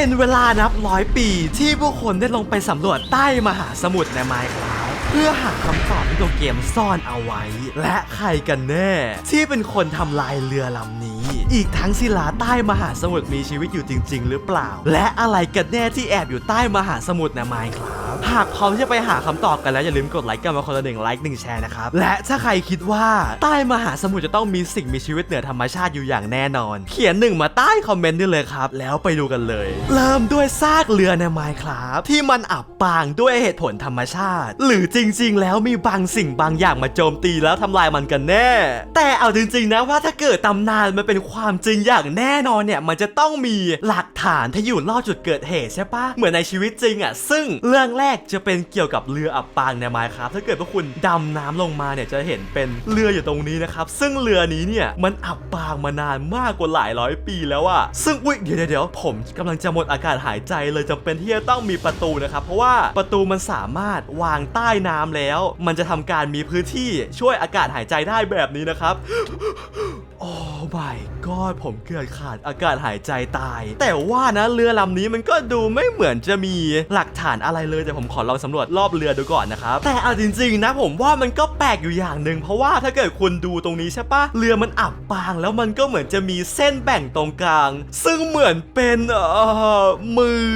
เป็นเวลานับร้อยปีที่ผู้คนได้ลงไปสำรวจใต้มหาสมุทรในไมค์ครับเพื่อหาคำตอบที่ตัวเกมซ่อนเอาไว้ และใครกันแน่ ที่เป็นคนทำลายเรือลำนี้ อีกทั้งศิลาใต้มหาสมุทรมีชีวิตอยู่จริง ๆ หรือเปล่า และอะไรกันแน่ที่แอบอยู่ใต้มหาสมุทรในไมค์ครับ หากพร้อมที่จะไปหาคำตอบกันแล้วอย่าลืมกดไลค์กันมาคนละหนึ่งไลค์หนึ่งแชร์นะครับ และถ้าใครคิดว่าใต้มหาสมุทรจะต้องมีสิ่งมีชีวิตเหนือธรรมชาติอยู่อย่างแน่นอน เขียนหนึ่งมาใต้คอมเมนต์ได้เลยครับ แล้วไปดูกันเลย เริ่มด้วยซากเรือในไมค์ครับที่มันอับปางด้วยเหตุผลธรรมชาติ หรือจริง ๆ แล้วมีบางสิ่งบางอย่างมาโจมตีแล้วทำลายมันกันแน่ แต่เอาจริง ๆ นะว่าถ้าเกิดตำนานมันเป็นความจริงอย่างแน่นอนเนี่ยมันจะต้องมีหลักฐานที่อยู่รอบจุดเกิดเหตุใช่ปะเหมือนในชีวิตจริงอะซึ่งเรื่องแรกจะเป็นเกี่ยวกับเรืออับปางในไมค์ครับถ้าเกิดพวกคุณดำน้ำลงมาเนี่ยจะเห็นเป็นเรืออยู่ตรงนี้นะครับ ซึ่งเรือนี้เนี่ยมันอับปางมานานมากกว่าหลายร้อยปีแล้วอะซึ่งอุ้ยเดี๋ยวเดี๋ยวผมกำลังจะหมดอากาศหายใจเลยจำเป็นที่จะต้องมีประตูนะครับ เพราะว่าประตูมันสามารถวางใต้น้ำแล้ว มันจะทำการมีพื้นที่ช่วยอากาศหายใจได้แบบนี้นะครับโอ้ my god ผมเกิดขาดอากาศหายใจตาย แต่ว่านะเรือลำนี้มันก็ดูไม่เหมือนจะมีหลักฐานอะไรเลยแต่ผมขอลองสำรวจรอบเรือดูก่อนนะครับแต่เอาจริงๆนะผมว่ามันก็แปลกอยู่อย่างหนึ่งเพราะว่าถ้าเกิดคุณดูตรงนี้ใช่ปะเรือมันอับปางแล้วมันก็เหมือนจะมีเส้นแบ่งตรงกลาง ซึ่งเหมือนเป็นเอ่อมือ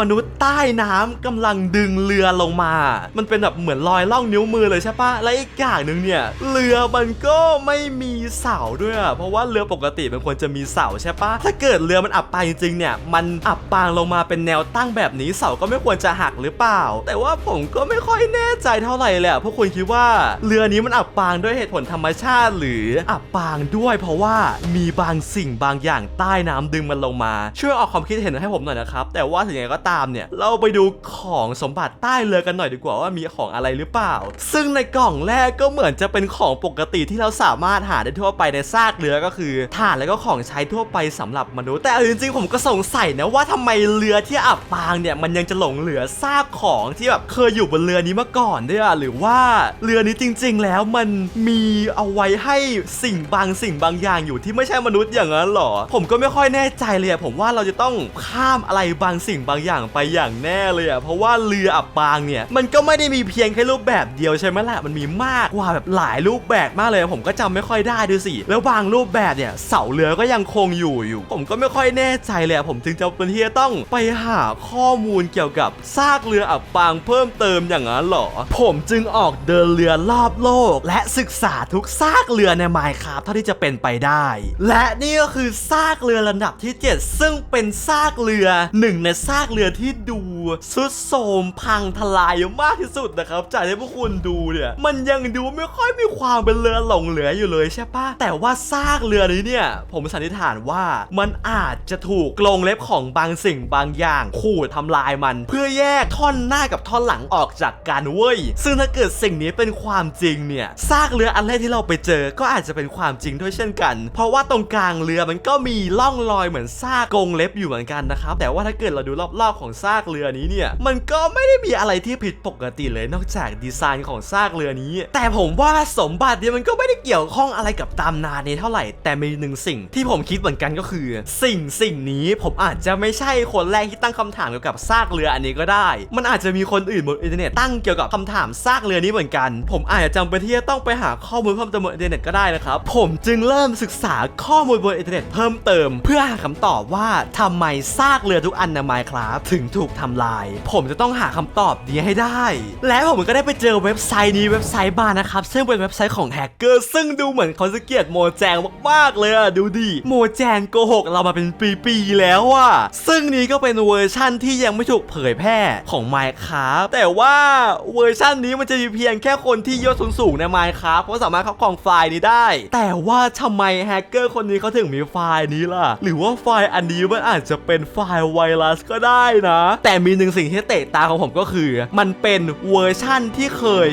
มนุษย์ใต้น้ำกำลังดึงเรือลงมา มันเป็นแบบเหมือนรอยล่องนิ้วมือเลยใช่ปะและอีกอย่างหนึ่งเนี่ยเรือมันก็ไม่มีเสาด้วยเพราะว่าเรือปกติมันควรจะมีเสาใช่ปะถ้าเกิดเรือมันอับปางจริงๆเนี่ยมันอับปางลงมาเป็นแนวตั้งแบบนี้เสาก็ไม่ควรจะหักหรือเปล่าแต่ว่าผมก็ไม่ค่อยแน่ใจเท่าไหร่เละพวกคุณคิดว่า เรือนี้มันอับปางด้วยเหตุผลธรรมชาติ หรืออับปางด้วย เพราะว่ามีบางสิ่งบางอย่างใต้น้ำดึงมันลงมา ช่วยออกความคิดเห็นให้ผมหน่อยนะครับ แต่ว่าถึงยังไงก็ตามเนี่ย เราไปดูของสมบัติใต้เรือกันหน่อยดีกว่าว่ามีของอะไรหรือเปล่า ซึ่งในกล่องแรกก็เหมือนจะเป็นของปกติที่เราสามารถหาได้ทั่วไปในซากเรือก็คือถ่านแล้วก็ของใช้ทั่วไปสำหรับมนุษย์แต่จริงๆผมก็สงสัยนะว่าทำไมเรือที่อับปางเนี่ยมันยังจะหลงเหลือซากของที่แบบเคยอยู่บนเรือนี้มาก่อนด้วยอะหรือว่าเรือนี้จริง ๆ แล้วมันมีเอาไว้ให้สิ่งบางสิ่งบางอย่างอยู่ที่ไม่ใช่มนุษย์อย่างนั้นหรอ ผมก็ไม่ค่อยแน่ใจเลยอะผมว่าเราจะต้องข้ามอะไรบางสิ่งบางอย่างไปอย่างแน่เลยอะเพราะว่าเรืออับปางเนี่ยมันก็ไม่ได้มีเพียงแค่รูปแบบเดียวใช่ไหมล่ะมันมีมากกว่าแบบหลายรูปแบบมากเลยผมก็จำไม่ค่อยได้ดูสิแล้วบางรูปแบบเนี่ยเสาเรือก็ยังคงอยู่อยู่ ผมก็ไม่ค่อยแน่ใจเลยอะผมจึงจะเป็นที่จะต้องไปหาข้อมูลเกี่ยวกับซากเรืออับปางเพิ่มเติมอย่างนั้นหรอ ผมจึงออกเดินเรือรอบโลก และศึกษาทุกซากเรือในไมค์ครับเท่าที่จะเป็นไปได้ และนี่ก็คือซากเรือลำดับที่ 7 ซึ่งเป็นซากเรือหนึ่งในซากเรือที่ดูสุดโทมพังทลายมากที่สุดนะครับ จากที่พวกคุณดูเนี่ยมันยังดูไม่ค่อยมีความเป็นเรือหลงเหลืออยู่เลยใช่ปะแต่ว่าซากเรือนี้เนี่ย ผมสันนิษฐานว่ามันอาจจะถูกกรงเล็บของบางสิ่งบางอย่างขูดทำลายมัน เพื่อแยกท่อนหน้ากับท่อนหลังออกจากกันเว้ย ซึ่งถ้าเกิดสิ่งนี้เป็นความจริงเนี่ยซากเรืออันแรกที่เราไปเจอก็อาจจะเป็นความจริงด้วยเช่นกัน เพราะว่าตรงกลางเรือมันก็มีร่องรอยเหมือนซากกงเล็บอยู่เหมือนกันนะครับแต่ว่าถ้าเกิดเราดูรอบๆของซากเรือนี้เนี่ย มันก็ไม่ได้มีอะไรที่ผิดปกติเลยนอกจากดีไซน์ของซากเรือนี้ แต่ผมว่าสมบัติเนี่ยมันก็ไม่ได้เกี่ยวข้องอะไรกับตำนานนี้เท่าไหร่แต่มีหนึ่งสิ่งที่ผมคิดเหมือนกันก็คือ สิ่งสิ่งนี้ผมอาจจะไม่ใช่คนแรกที่ตั้งคำถามเกี่ยวกับซากเรืออันนี้ก็ได้ มันอาจจะมีคนอื่นบนอินเทอร์เน็ตตั้งเกี่ยวกับคำถามซากเรือนี้เหมือนกัน ผมอาจจะจำเป็นที่จะต้องไปหาข้อมูลเพิ่มเติมบนอินเทอร์เน็ตก็ได้นะครับ ผมจึงเริ่มศึกษาข้อมูลบนอินเทอร์เน็ตเพิ่มเติม เพื่อหาคำตอบว่าทำไมซากเรือทุกอันในไมครับถึงถูกทำลาย ผมจะต้องหาคำตอบนี้ให้ได้ และผมก็ได้ไปเจอเว็บไซต์นี้เว็บไซต์บาร์นะครับซึ่งเป็นเว็บไซต์ของแฮกเกอร์ซึ่งดูเหมือนเขาจะเกลียดโมแจงมากๆเลยอะดูดิโมแจงโกหกเรามาเป็นปีๆแล้วอะซึ่งนี้ก็เป็นเวอร์ชั่นที่ยังไม่ถูกเผยแพร่ของ Minecraft แต่ว่าเวอร์ชั่นนี้มันจะมีเพียงแค่คนที่ยศสูงๆใน Minecraft เพราะสามารถครอบครองไฟล์นี้ได้ แต่ว่าทำไมแฮกเกอร์คนนี้เขาถึงมีไฟล์นี้ล่ะ หรือว่าไฟล์อันนี้มันอาจจะเป็นไฟล์ไวรัสก็ได้นะ แต่มีหนึ่งสิ่งที่เตะตาของผมก็คือ มันเป็นเวอร์ชั่นที่เคย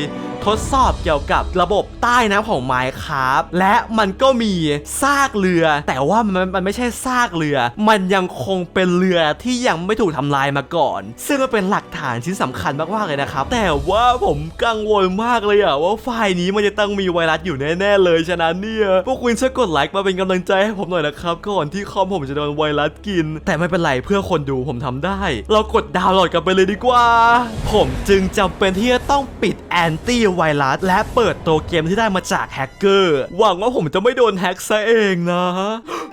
ทดสอบเกี่ยวกับระบบใต้น้ำของไมค์ครับและมันก็มีซากเรือ แต่ว่ามันมันไม่ใช่ซากเรือ มันยังคงเป็นเรือที่ยังไม่ถูกทำลายมาก่อน ซึ่งมันเป็นหลักฐานชิ้นสำคัญมากๆเลยนะครับ แต่ว่าผมกังวลมากเลยอะว่าไฟล์นี้มันจะต้องมีไวรัสอยู่แน่ๆเลยฉะนั้นเนี่ยพวกคุณช่วยกดไลค์มาเป็นกำลังใจให้ผมหน่อยนะครับก่อนที่คอมผมจะโดนไวรัสกิน แต่ไม่เป็นไรเพื่อคนดูผมทำได้ เรากดดาวน์โหลดกันไปเลยดีกว่า ผมจึงจำเป็นที่จะต้องปิดแอนตี้ไวรัส และเปิดตัวเกมที่ได้มาจากแฮกเกอร์หวังว่าผมจะไม่โดนแฮกซะเองนะ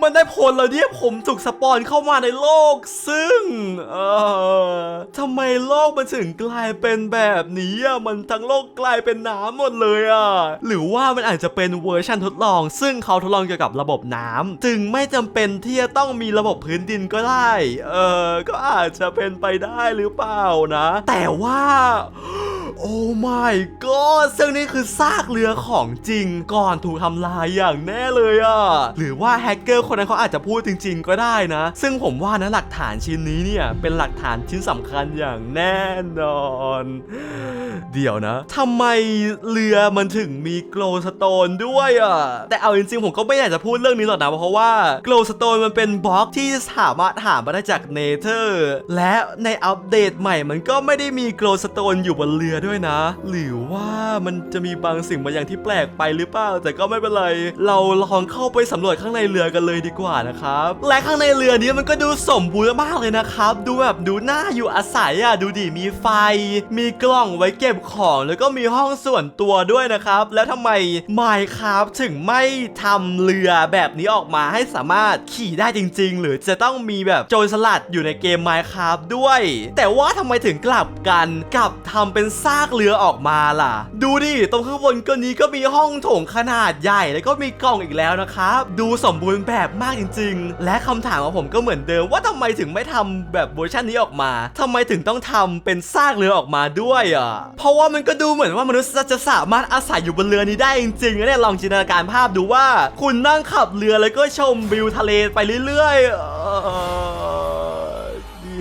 มันได้ผลแล้วเนี่ยผมถูกสปอนเข้ามาในโลก ซึ่งเออทำไมโลกมันถึงกลายเป็นแบบนี้อะมันทั้งโลกกลายเป็นน้ำหมดเลยอะหรือว่ามันอาจจะเป็นเวอร์ชันทดลอง ซึ่งเขาทดลองเกี่ยวกับระบบน้ำจึงไม่จำเป็นที่จะต้องมีระบบพื้นดินก็ได้ เออก็อาจจะเป็นไปได้หรือเปล่านะ แต่ว่า โอ้ my god ซึ่งนี่คือซากเรือของจริงก่อนถูกทำลายอย่างแน่เลยอะหรือว่าแฮกเกอร์คนนั้นเขาอาจจะพูดจริง ๆ ก็ได้นะ ซึ่งผมว่านะหลักฐานชิ้นนี้เนี่ยเป็นหลักฐานชิ้นสำคัญอย่างแน่นอน เดี๋ยวนะทำไมเรือมันถึงมีโกลสโตนด้วยอะแต่เอาจริงๆผมก็ไม่อยากจะพูดเรื่องนี้หรอกนะเพราะว่าโกลสโตนมันเป็นบล็อกที่สามารถหามาได้จากเนเธอร์และในอัปเดตใหม่มันก็ไม่ได้มีโกลสโตนอยู่บนเรือด้วยนะ หรือว่ามันจะมีบางสิ่งบางอย่างที่แปลกไปหรือเปล่า แต่ก็ไม่เป็นไร เราลองเข้าไปสำรวจข้างในเรือกันเลยดีกว่านะครับ และข้างในเรือนี้มันก็ดูสมบูรณ์มากเลยนะครับ ดูแบบดูน่าอยู่อาศัยอะ ดูดิ มีไฟ มีกล่องไว้เก็บของ แล้วก็มีห้องส่วนตัวด้วยนะครับ แล้วทำไม Minecraft ถึงไม่ทำเรือแบบนี้ออกมาให้สามารถขี่ได้จริง ๆ หรือจะต้องมีแบบโจรสลัดอยู่ในเกม Minecraft ด้วย แต่ว่าทำไมถึงกลับกันกลับทำเป็นซาากเรือออกมาล่ะ ดูดิตรงข้างบนก็นี้ก็มีห้องโถงขนาดใหญ่แล้วก็มีกล่องอีกแล้วนะครับ ดูสมบูรณ์แบบมากจริง ๆ และคำถามของผมก็เหมือนเดิมว่าทำไมถึงไม่ทำแบบเวอร์ชันนี้ออกมาทำไมถึงต้องทำเป็นซากเรือออกมาด้วยอะเพราะว่ามันก็ดูเหมือนว่ามนุษย์จะสามารถอาศัยอยู่บนเรือนี้ได้จริงๆเนี่ยลองจินตนาการภาพดูว่า คุณนั่งขับเรือแล้วก็ชมวิวทะเลไปเรื่อยๆ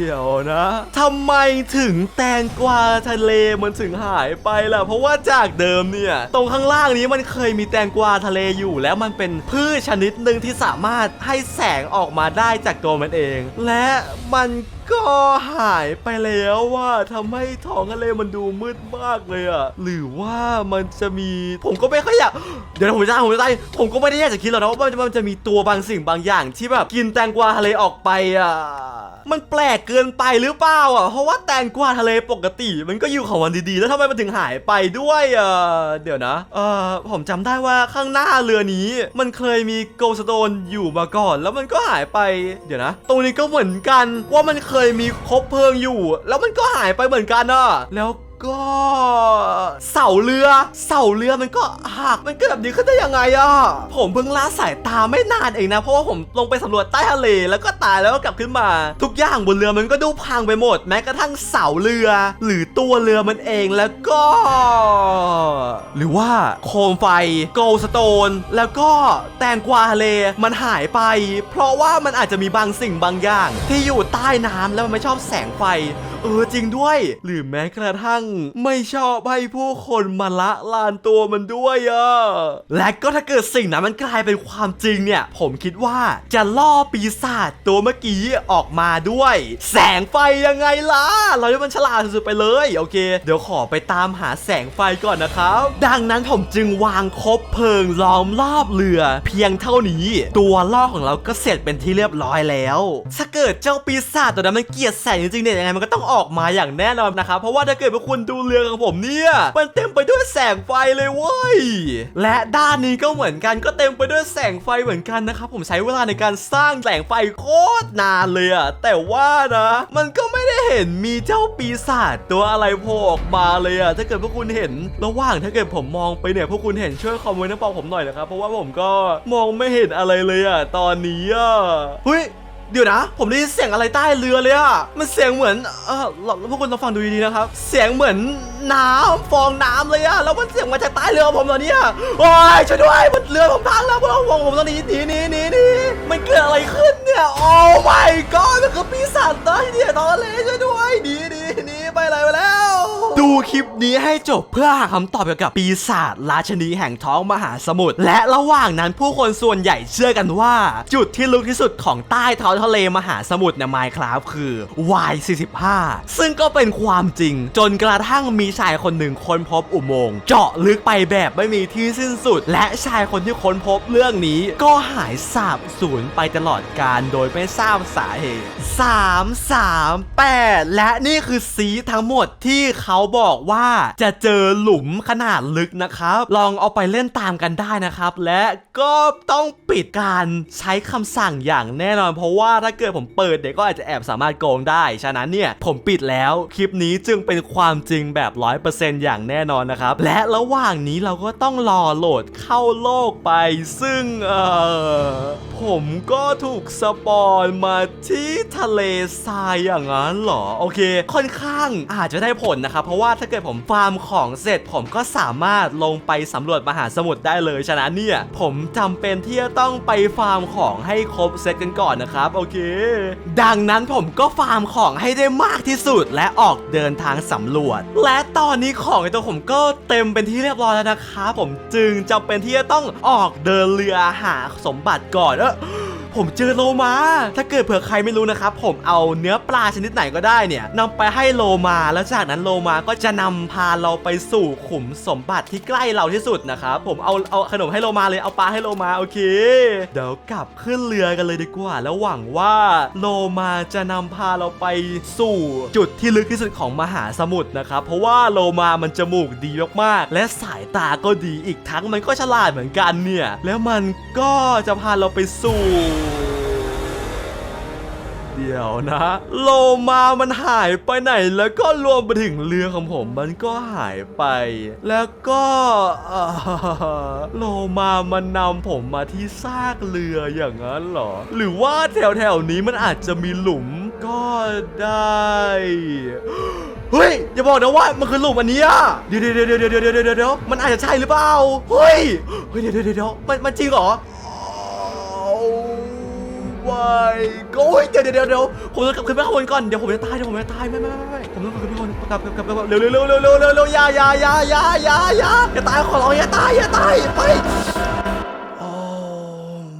ดี๋ยวนะทำไมถึงแตงกวาทะเลมันถึงหายไปล่ะ เพราะว่าจากเดิมเนี่ย ตรงข้างล่างนี้มันเคยมีแตงกวาทะเลอยู่ แล้วมันเป็นพืชชนิดหนึ่งที่สามารถให้แสงออกมาได้จากตัวมันเอง และมันก็หายไปแล้วว่าทำให้ท้องทะเลมันดูมืดมากเลยอะหรือว่ามันจะมีผมก็ไม่ค่อยอยากเดี๋ยวผมจะผมจะได้ผมก็ไม่ได้อยากจะคิดหรอกนะว่ามันมันจะมีตัวบางสิ่งบางอย่าง ที่แบบกินแตงกวาทะเลออกไปอะมันแปลกเกินไปหรือเปล่าอะเพราะว่าแตงกวาทะเลปกติ มันก็อยู่ของมันดีๆ แล้วทำไมมันถึงหายไปด้วยอะเดี๋ยวนะเออผมจำได้ว่าข้างหน้าเรือนี้ มันเคยมีโกลสโตนอยู่มาก่อน แล้วมันก็หายไปเดี๋ยวนะ ตรงนี้ก็เหมือนกันว่ามันเคยมีคบเพลิงอยู่ แล้วมันก็หายไปเหมือนกันอะแล้ว ก็ เสาเรือ เสาเรือมันก็หักมันเกิดแบบนี้ขึ้นได้ยังไงอะผมเพิ่งละสายตาไม่นานเองนะ เพราะว่าผมลงไปสำรวจใต้ทะเลแล้วก็ตายแล้วก็กลับขึ้นมา ทุกอย่างบนเรือมันก็ดูพังไปหมด แม้กระทั่งเสาเรือ หรือตัวเรือมันเองแล้วก็ หรือว่าโคมไฟโกลสโตน แล้วก็แตงกวาทะเลมันหายไป เพราะว่ามันอาจจะมีบางสิ่งบางอย่าง ที่อยู่ใต้น้ำแล้วมันไม่ชอบแสงไฟ เออจริงด้วย หรือแม้กระทั่งไม่ชอบให้ผู้คนมาละลานตัวมันด้วยอะและก็ถ้าเกิดสิ่งนั้นมันกลายเป็นความจริงเนี่ย ผมคิดว่าจะล่อปีศาจตัวเมื่อกี้ออกมาด้วย แสงไฟยังไงล่ะ เราได้มันฉลาดสุดๆไปเลย โอเค เดี๋ยวขอไปตามหาแสงไฟก่อนนะครับ ดังนั้นผมจึงวางคบเพลิงล้อมรอบเรือ เพียงเท่านี้ ตัวล่อของเราก็เสร็จเป็นที่เรียบร้อยแล้ว ถ้าเกิดเจ้าปีศาจตัวนั้นมันเกลียดแสงจริงๆเนี่ยยังไงมันก็ต้องอออกมาอย่างแน่นอนนะครับ เพราะว่าถ้าเกิดว่าคุณดูเรือของผมเนี่ย มันเต็มไปด้วยแสงไฟเลยเว้ย และด้านนี้ก็เหมือนกันก็เต็มไปด้วยแสงไฟเหมือนกันนะครับ ผมใช้เวลาในการสร้างแสงไฟโคตรนานเลยอะแต่ว่านะ มันก็ไม่ได้เห็นมีเจ้าปีศาจตัวอะไรโผล่ออกมาเลยอะถ้าเกิดพวกคุณเห็นระหว่างถ้าเกิดผมมองไปเนี่ยพวกคุณเห็นช่วยคอมเมนต์บอกผมหน่อยนะครับเพราะว่าผมก็มองไม่เห็นอะไรเลยอะตอนนี้อะเฮ้ย เดี๋ยวนะ ผมได้ยินเสียงอะไรใต้เรือเลยอะมันเสียงเหมือน เออเราพวกคุณลองฟังดูดีๆนะครับ เสียงเหมือนน้ำฟองน้ำเลยอะแล้วมันเสียงมาจากใต้เรือผมตอนเนี้ยโอ้ยช่วยด้วยมันเรือผมพังแล้วพวกเราวงผมตอนนี้หนีหนีหนีหนีมันเกิดอะไรขึ้นเนี่ย โอ้ my god มันคือปีศาจใต้เนี่ยตอนเลช่วยด้วยหนีหนี คลิปนี้ให้จบเพื่อหาคำตอบเกี่ยวกับปีศาจราชนีแห่งท้องมหาสมุทรและระหว่างนั้นผู้คนส่วนใหญ่เชื่อกันว่า จุดที่ลึกที่สุดของใต้ท้องทะเลมหาสมุทรในไมค์ครับคือ Y45 ซึ่งก็เป็นความจริง จนกระทั่งมีชายคนหนึ่งค้นพบอุโมงค์เจาะลึกไปแบบไม่มีที่สิ้นสุด และชายคนที่ค้นพบเรื่องนี้ ก็หายสาบสูญไปตลอดกาลโดยไม่ทราบสาเหตุ 3 3 8 และนี่คือซีทั้งหมดที่เขาบอกบอกว่าจะเจอหลุมขนาดลึกนะครับ ลองเอาไปเล่นตามกันได้นะครับ และก็ต้องปิดการใช้คำสั่งอย่างแน่นอน เพราะว่าถ้าเกิดผมเปิดเดี๋ยวก็อาจจะแอบสามารถโกงได้ ฉะนั้นเนี่ยผมปิดแล้วคลิปนี้จึงเป็นความจริงแบบ 100%อย่างแน่นอนนะครับ และระหว่างนี้เราก็ต้องรอโหลดเข้าโลกไป ซึ่งเออผมก็ถูกสปอนมาที่ทะเลทรายอย่างนั้นเหรอ โอเค ค่อนข้างอาจจะได้ผลนะครับเพราะว่าว่าถ้าเกิดผมฟาร์มของเสร็จผมก็สามารถลงไปสำรวจมหาสมุทรได้เลยฉะนั้นเนี่ย ผมจำเป็นที่จะต้องไปฟาร์มของให้ครบเซตกันก่อนนะครับ โอเค ดังนั้นผมก็ฟาร์มของให้ได้มากที่สุดและออกเดินทางสำรวจ และตอนนี้ของในตัวผมก็เต็มเป็นที่เรียบร้อยแล้วนะครับผมจึงจำเป็นที่จะต้องออกเดินเรือหาสมบัติก่อนเออ ผมเจอโลมา ถ้าเกิดเผื่อใครไม่รู้นะครับ ผมเอาเนื้อปลาชนิดไหนก็ได้เนี่ยนำไปให้โลมา แล้วจากนั้นโลมาก็จะนำพาเราไปสู่ขุมสมบัติที่ใกล้เราที่สุดนะครับ ผมเอาเอาขนมให้โลมาเลย เอาปลาให้โลมา โอเค เดี๋ยวกลับขึ้นเรือกันเลยดีกว่า แล้วหวังว่าโลมาจะนำพาเราไปสู่จุดที่ลึกที่สุดของมหาสมุทรนะครับ เพราะว่าโลมามันจมูกดีมากๆ และสายตาก็ดีอีกทั้งมันก็ฉลาดเหมือนกันเนี่ย แล้วมันก็จะพาเราไปสู่ ดี๋ยวนะ โลมามันหายไปไหนแล้วก็รวมไปถึงเรือของผม มันก็หายไป แล้วก็เออโลมามันนำผมมาที่ซากเรืออย่างนั้นเหรอ หรือว่าแถวแถวๆนี้มันอาจจะมีหลุมก็ได้เฮ้ยอย่าบอกนะว่ามันคือหลุมอันนี้อะเดี๋ยวเดี๋ยวเดี๋ยวเดี๋ยวเดี๋ยวเดี๋ยวเดี๋ยวมันอาจจะใช่หรือเปล่าเฮ้ยเฮ้ยเดี๋ยวเดี๋ยวเดี๋ยวมันมันจริงเหรอ วายโอ้ยเดี๋ยวเดี๋ยวเดี๋ยวเดี๋ยวผมต้องกลับขึ้นไปข้างบนก่อน เดี๋ยวผมจะตาย เดี๋ยวผมจะตายไม่ไม่ไม่ไม่ผมต้องกลับขึ้นไปข้างบนกลับกลับกลับกลับเร็วเร็วเร็วเร็วเร็วเร็วเร็วอย่าอย่าอย่าอย่าอย่าอย่าอย่าตายขอร้องอย่าตายอย่าตายไปโอ้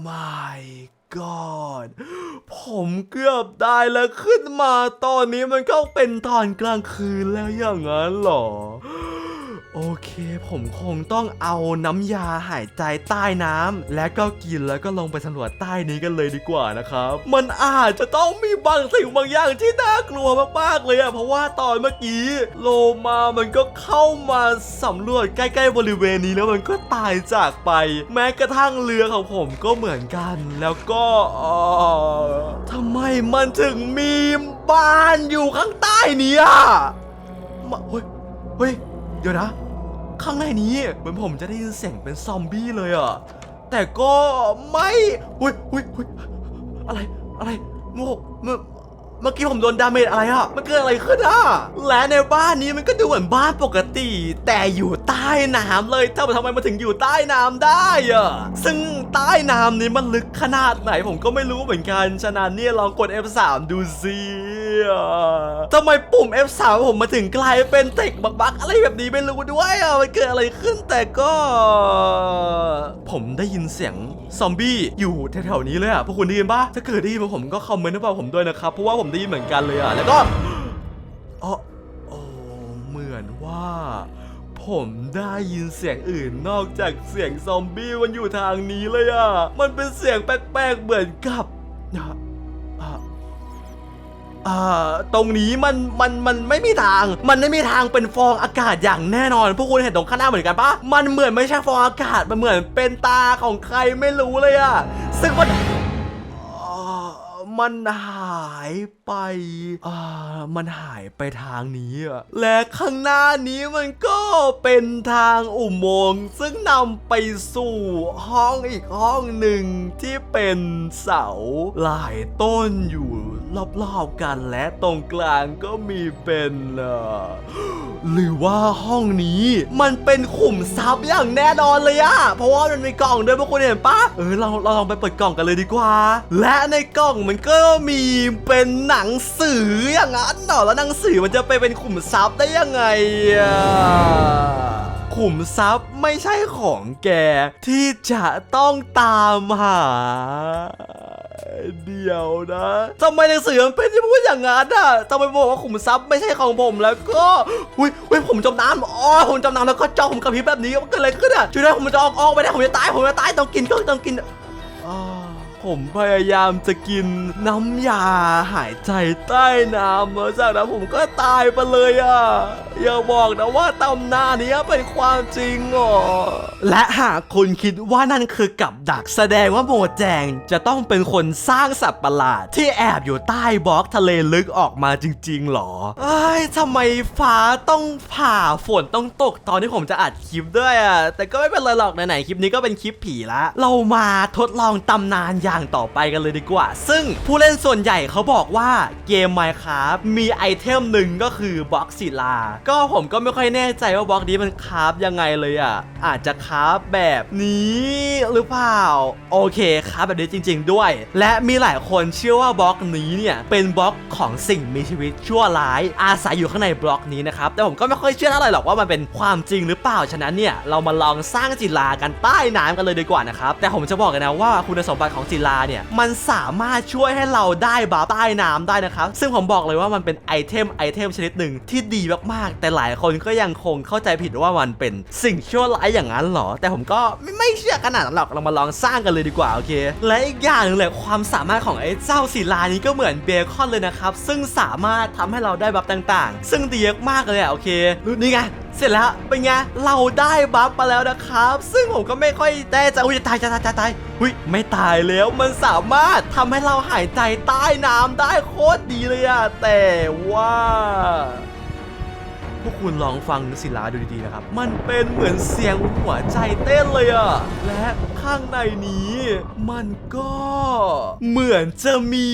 my god ผมเกือบได้แล้วขึ้นมาตอนนี้มันก็เป็นตอนกลางคืนแล้วอย่างนั้นเหรอ โอเค ผมคงต้องเอาน้ำยาหายใจใต้น้ำและก็กินแล้วก็ลงไปสำรวจใต้นี้กันเลยดีกว่านะครับ มันอาจจะต้องมีบางสิ่งบางอย่างที่น่ากลัวมากๆเลยอะเพราะว่าตอนเมื่อกี้โลมามันก็เข้ามาสำรวจใกล้ๆบริเวณนี้แล้วมันก็ตายจากไป แม้กระทั่งเรือของผมก็เหมือนกัน แล้วก็อ่อทำไมมันถึงมีบ้านอยู่ข้างใต้นี้อะเฮ้ยเฮ้ยเดี๋ยวนะ ข้างในนี้เหมือนผมจะได้ยินเสียงเป็นซอมบี้เลยอะแต่ก็ไม่หุยหุยหุยอะไรอะไรโมเมื่อเมื่อกี้ผมโดนดาเมจอะไรอะมันเกิดอะไรขึ้นอะและในบ้านนี้มันก็ดูเหมือนบ้านปกติ แต่อยู่ใต้น้ำเลยทำไมทำไมมันถึงอยู่ใต้น้ำได้อะซึ่งใต้น้ำนี้มันลึกขนาดไหนผมก็ไม่รู้เหมือนกัน ฉะนั้นเนี่ยลองกด F3 ดูสิ ทำไมปุ่ม F3 ผมมาถึงกลายเป็นเทคบักๆอะไรแบบนี้ไม่รู้ด้วยอะมันเกิดอะไรขึ้นแต่ก็ ผมได้ยินเสียงซอมบี้อยู่แถวๆนี้เลยอะพวกคุณได้ยินปะถ้าเกิดได้ยินผมก็คอมเมนต์ให้ผมด้วยนะครับ เพราะว่าผมได้ยินเหมือนกันเลยอะแล้วก็อ๋ออเหมือนว่าผมได้ยินเสียงอื่นนอกจากเสียงซอมบี้มันอยู่ทางนี้เลยอะ มันเป็นเสียงแปลกๆเหมือนกับอะ ตรงนี้มันมันมันไม่มีทาง มันไม่มีทางเป็นฟองอากาศอย่างแน่นอน พวกคุณเห็นตรงข้างหน้าเหมือนกันปะมันเหมือนไม่ใช่ฟองอากาศ มันเหมือนเป็นตาของใครไม่รู้เลยอะซึ่งมันอ่า มันหายไปอ่ามันหายไปทางนี้อะและข้างหน้านี้มันก็เป็นทางอุโมงค์ซึ่งนำไปสู่ห้องอีกห้องหนึ่งที่เป็นเสาหลายต้นอยู่รอบๆกันและตรงกลางก็มีเป็นเออหรือว่าห้องนี้มันเป็นขุมทรัพย์อย่างแน่นอนเลยอะเพราะว่ามันมีกล่องด้วยพวกคุณเห็นปะเออเราเราลองไปเปิดกล่องกันเลยดีกว่า และในกล่องมันก็มีเป็นหนังสืออย่างนั้นเหรอแล้วหนังสือมันจะไปเป็นขุมทรัพย์ได้ยังไงอะขุมทรัพย์ไม่ใช่ของแกที่จะต้องตามหาเดี๋ยวนะทำไมหนังสือมันเป็นที่พูดอย่างนั้นอะทำไมบอกว่าขุมทรัพย์ไม่ใช่ของผมแล้วก็อุ้ยอุ้ยผมจมน้ำอ๋อผมจมน้ำแล้วก็จ้องผมกระพริบแบบนี้มันเกิดอะไรขึ้นอะช่วยด้วยผมจะออกออกไปได้ผมจะตายผมจะตายต้องกินก็ต้องกินอ่า ผมพยายามจะกินน้ำยาหายใจใต้น้ำแล้วจากนั้นผมก็ตายไปเลยอะ อย่าบอกนะว่าตำนานนี้เป็นความจริงเหรอและหากคุณคิดว่านั่นคือกับดักแสดงว่าโมแจงจะต้องเป็นคนสร้างสัตว์ประหลาด ที่แอบอยู่ใต้บล็อกทะเลลึกออกมาจริงๆหรอเอ้ยทำไมฟ้าต้องผ่าฝนต้องตกตอนที่ผมจะอัดคลิปด้วยอะแต่ก็ไม่เป็นไรหรอกไหนๆคลิปนี้ก็เป็นคลิปผีละ เรามาทดลองตำนานยาอย่างต่อไปกันเลยดีกว่า ซึ่งผู้เล่นส่วนใหญ่เขาบอกว่าเกม Minecraft มีไอเทมหนึ่งก็คือบล็อกศิลา ก็ผมก็ไม่ค่อยแน่ใจว่าบล็อกนี้มันคราฟยังไงเลยอะ อาจจะคราฟแบบนี้หรือเปล่า โอเคคราฟแบบนี้จริง ๆ ด้วย และมีหลายคนเชื่อว่าบล็อกนี้เนี่ยเป็นบล็อกของสิ่งมีชีวิตชั่วร้าย อาศัยอยู่ข้างในบล็อกนี้นะครับ แต่ผมก็ไม่ค่อยเชื่อเท่าไหร่หรอกว่ามันเป็นความจริงหรือเปล่า ฉะนั้นเนี่ยเรามาลองสร้างศิลากันใต้น้ำกันเลยดีกว่านะครับ แต่ผมจะบอกกันนะว่าคุณสมบัติของศิลาเนี่ยมันสามารถช่วยให้เราได้บัฟใต้น้ำได้นะครับ ซึ่งผมบอกเลยว่ามันเป็นไอเทมไอเทมชนิดหนึ่งที่ดีมากๆ แต่หลายคนก็ยังคงเข้าใจผิดว่ามันเป็นสิ่งชั่วร้ายอย่างนั้นหรอ แต่ผมก็ไม่เชื่อขนาดนั้นหรอกเรามาลองสร้างกันเลยดีกว่าโอเค และอีกอย่างหนึงเลยความสามารถของไอ้เจ้าศิลานี้ก็เหมือนเบคอนเลยนะครับซึ่งสามารถทำให้เราได้บัฟต่าง ๆ ซึ่งดีมากเลยอะโอเครู้นี่ไง เสร็จแล้วเป็นไงเราได้บัฟมาแล้วนะครับ ซึ่งผมก็ไม่ค่อยแน่ใจอุ้ยจะตายจะตายจะตายอุ้ยไม่ตายแล้วมันสามารถทำให้เราหายใจใต้น้ำได้โคตรดีเลยอะแต่ว่าพวกคุณลองฟังศิลาดูดีๆนะครับ มันเป็นเหมือนเสียงหัวใจเต้นเลยอะและ ข้างในนี้ มันก็เหมือนจะมี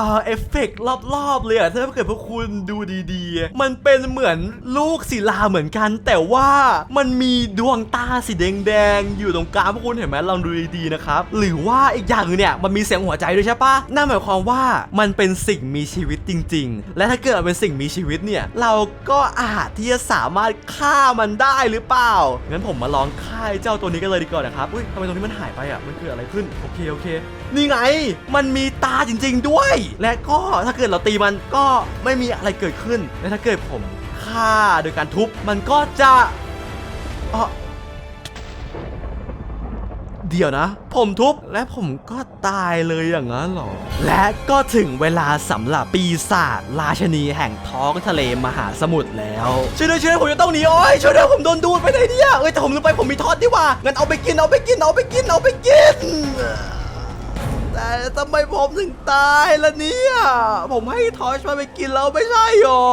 อ่าเอฟเฟกต์รอบๆเลยอะถ้าเกิดพวกคุณดูดีๆ มันเป็นเหมือนลูกศิลาเหมือนกัน แต่ว่ามันมีดวงตาสีแดงๆอยู่ตรงกลางพวกคุณเห็นไหมลองดูดีๆนะครับ หรือว่าอีกอย่างนึงเนี่ยมันมีเสียงหัวใจด้วยใช่ปะนั่นหมายความว่ามันเป็นสิ่งมีชีวิตจริง ๆ และถ้าเกิดเป็นสิ่งมีชีวิตเนี่ย เราก็อาจที่จะสามารถฆ่ามันได้หรือเปล่างั้นผมมาลองฆ่าเจ้าตัวนี้กันเลยดีกว่านะครับอุ้ยทำไมตรงนี้มันหายไปอะ มันเกิดอะไรขึ้น โอเค โอเค นี่ไง มันมีตาจริง ๆ ด้วย และก็ถ้าเกิดเราตีมันก็ไม่มีอะไรเกิดขึ้น และถ้าเกิดผมฆ่าโดยการทุบ มันก็จะอ๋อ เดี๋ยวนะ ผมทุบและผมก็ตายเลยอย่างนั้นหรอ และก็ถึงเวลาสำหรับปีศาจราชนีแห่งท้องทะเลมหาสมุทรแล้วช่วยด้วยช่วยด้วยผมจะต้องหนีโอ้ยช่วยด้วยผมโดนดูดไปไหนเนี่ยเอ้ยแต่ผมลืมไปผมมีทอดดีกว่างั้นเอาไปกินเอาไปกินเอาไปกินเอาไปกินแต่ทำไมผมถึงตายล่ะเนี่ย ผมให้ทอชมาไปกินแล้วไม่ใช่หรอ